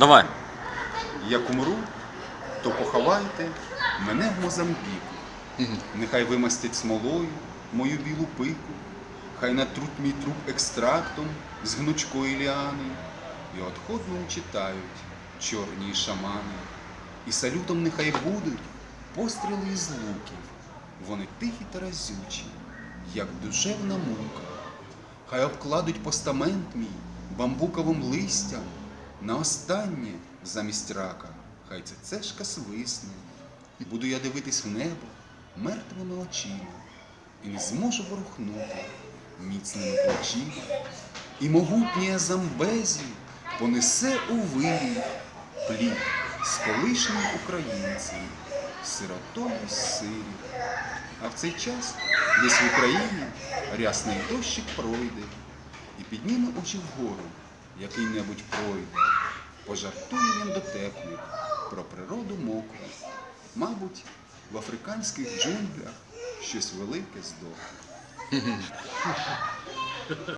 Давай. Як умру, то поховайте мене в Мозамбіку. Нехай вимастять смолою мою білу пику, хай натруть мій труп екстрактом з гнучкої ліани, і отходним читають чорні шамани. І салютом нехай будуть постріли із луків. Вони тихі та разючі, як душевна мука. Хай обкладуть постамент мій бамбуковим листям. На останнє замість рака, хай це цешка свисне. Буду я дивитись в небо мертвими очима і не зможу ворухнути міцними плечима. І могутнє Замбезі понесе у вирій плід з колишнім українцем, сиротою сирі. А в цей час десь в Україні рясний дощик пройде і підніме очі вгору, який-небудь пройде. Пожартує він до про природу мокру. Мабуть, в африканських джунглях щось велике здохне.